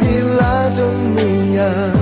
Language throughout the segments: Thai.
พิลาจนไม่อยาก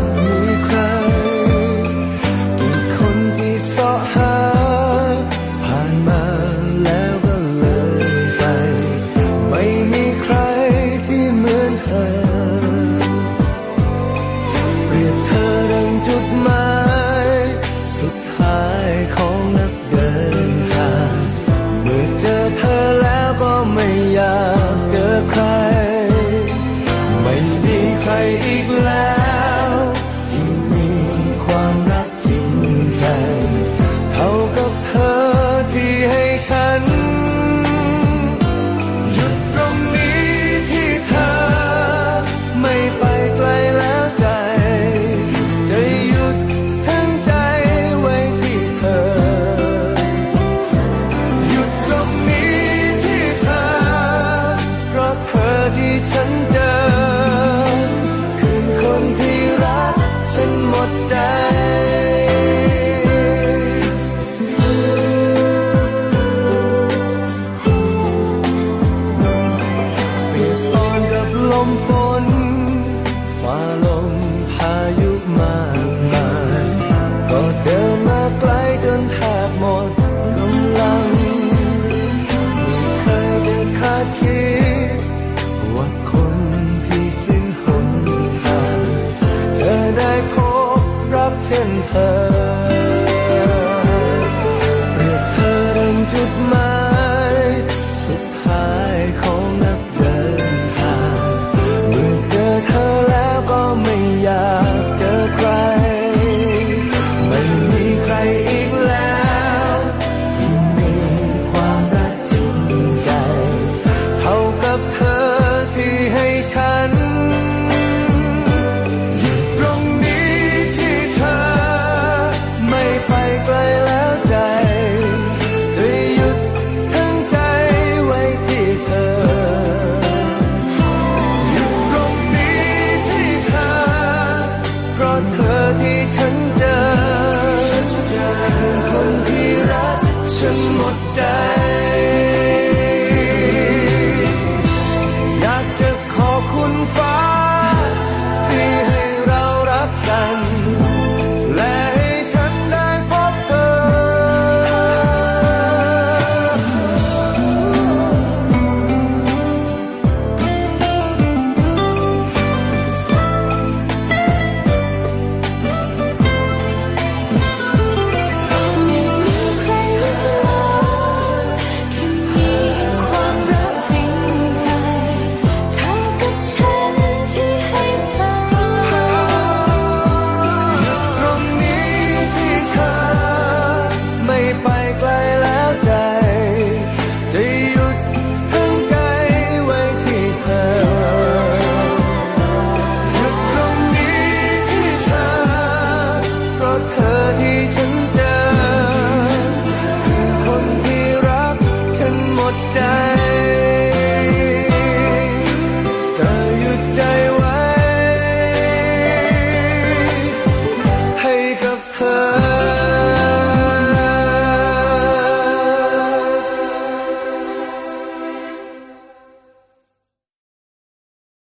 มฝนฝ่าลมพายุมากมายก็เดินมาไกลจนแทบหมดกำลังไม่เคยจะคาดคิดว่าคนที่สิ้นหนทางจะได้พบรักเช่นเธอ